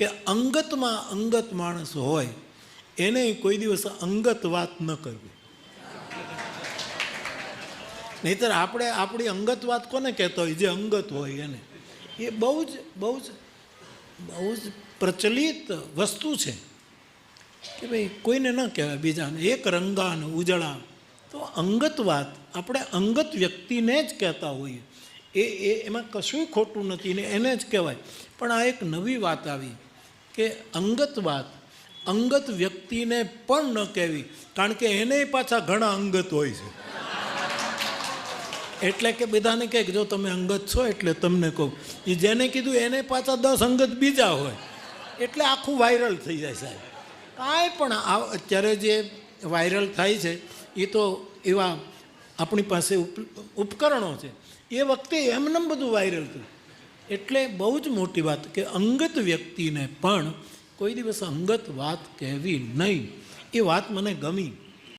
કે અંગતમાં અંગત માણસ હોય, એને કોઈ દિવસ અંગત વાત ન કરવી. નહીતર આપણે આપણી અંગત વાત કોને કહેતો હોય? જે અંગત હોય એને. એ બહુ જ બહુ જ બહુ જ પ્રચલિત વસ્તુ છે. કે ભાઈ કોઈને ન કહેવાય બીજાને, એક રંગા અને ઉજળા તો અંગત વાત આપણે અંગત વ્યક્તિને જ કહેતા હોઈએ. એ એમાં કશું ખોટું નથી ને એને જ કહેવાય. પણ આ એક નવી વાત આવી. કે અંગત વાત, અંગત વ્યક્તિને પણ ન કહેવી, કારણ કે એને પાછા ઘણા અંગત હોય છે. એટલે કે બધાને કહે કે જો તમે અંગત છો એટલે તમને કહું. એ જેને કીધું એને પાછા દસ અંગત બીજા હોય. એટલે આખું વાયરલ થઈ જાય સાહેબ. કાંઈ પણ આ અત્યારે જે વાયરલ થાય છે એ તો એવા આપણી પાસે ઉપ- ઉપકરણો છે. એ વખતે એમનેમ બધું વાયરલ થયું. એટલે બહુ જ મોટી વાત કે અંગત વ્યક્તિને પણ કોઈ દિવસ અંગત વાત કહેવી નહીં. એ વાત મને ગમી.